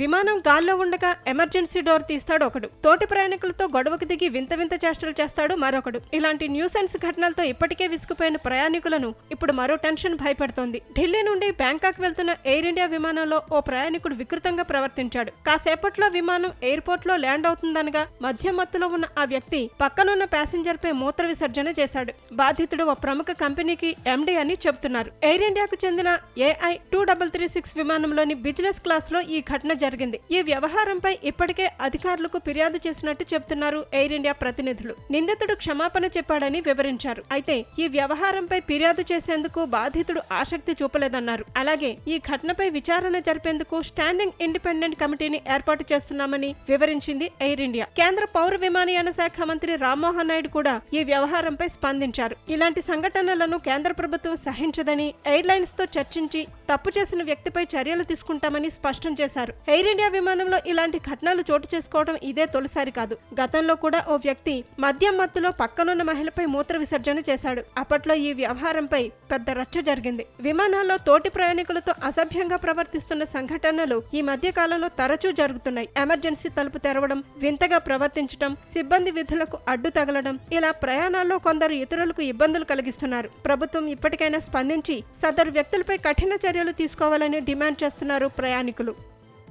విమానం గాల్లో ఉండగా ఎమర్జెన్సీ డోర్ తీస్తాడు ఒకడు. తోటి ప్రయాణికులతో గొడవకు దిగి వింత వింత చేష్టలు చేస్తాడు మరొకడు. ఇలాంటి న్యూసెన్స్ ఘటనలతో ఇప్పటికే విసుకుపోయిన ప్రయాణికులను ఇప్పుడు మరో టెన్షన్ భయపెడుతోంది. ఢిల్లీ నుండి బ్యాంకాక్ వెళ్తున్న ఎయిర్ ఇండియా విమానంలో ఓ ప్రయాణికుడు వికృతంగా ప్రవర్తించాడు. కాసేపట్లో విమానం ఎయిర్పోర్ట్లో ల్యాండ్ అవుతుందనగా మధ్య మత్తులో ఉన్న ఆ వ్యక్తి పక్కనున్న ప్యాసింజర్ పై మూత్ర విసర్జన చేశాడు. బాధితుడు ఓ ప్రముఖ కంపెనీకి ఎండీ అని చెబుతున్నారు. ఎయిర్ ఇండియాకు చెందిన AI two double three six విమానంలోని business క్లాస్లో ఈ ఘటన జరిగింది. ఈ వ్యవహారంపై ఇప్పటికే అధికారులకు ఫిర్యాదు చేసినట్టు చెబుతున్నారు ఎయిర్ ఇండియా ప్రతినిధులు. నిందితుడు క్షమాపణ చెప్పాడని వివరించారు. అయితే ఈ వ్యవహారంపై ఫిర్యాదు చేసేందుకు బాధితుడు ఆసక్తి చూపలేదన్నారు. అలాగే ఈ ఘటనపై విచారణ జరిపేందుకు స్టాండింగ్ ఇండిపెండెంట్ కమిటీని ఏర్పాటు చేస్తున్నామని వివరించింది ఎయిర్ ఇండియా. కేంద్ర పౌర విమానయాన శాఖ మంత్రి రామ్మోహన్ నాయుడు కూడా ఈ వ్యవహారంపై స్పందించారు. ఇలాంటి సంఘటనలను కేంద్ర ప్రభుత్వం సహించదని ఎయిర్లైన్స్తో చర్చించి తప్పు చేసిన వ్యక్తిపై చర్యలు తీసుకుంటామని స్పష్టం చేశారు. ఎయిర్ ఇండియా విమానంలో ఇలాంటి ఘటనలు చోటు చేసుకోవడం ఇదే తొలిసారి కాదు. గతంలో కూడా ఓ వ్యక్తి మద్యం మత్తులో పక్కనున్న మహిళపై మూత్ర విసర్జన చేశాడు. అప్పట్లో ఈ వ్యవహారంపై పెద్ద రచ్చ జరిగింది. విమానాల్లో తోటి ప్రయాణికులతో అసభ్యంగా ప్రవర్తిస్తున్న సంఘటనలు ఈ మధ్య కాలంలో తరచూ జరుగుతున్నాయి. ఎమర్జెన్సీ తలుపు తెరవడం వింతగా ప్రవర్తించడం సిబ్బంది విధులకు అడ్డు తగలడం ఇలా ప్రయాణాల్లో కొందరు ఇతరులకు ఇబ్బందులు కలిగిస్తున్నారు. ప్రభుత్వం ఇప్పటికైనా స్పందించి సదరు వ్యక్తులపై కఠిన చర్యలు తీసుకోవాలని డిమాండ్ చేస్తున్నారు ప్రయాణికులు.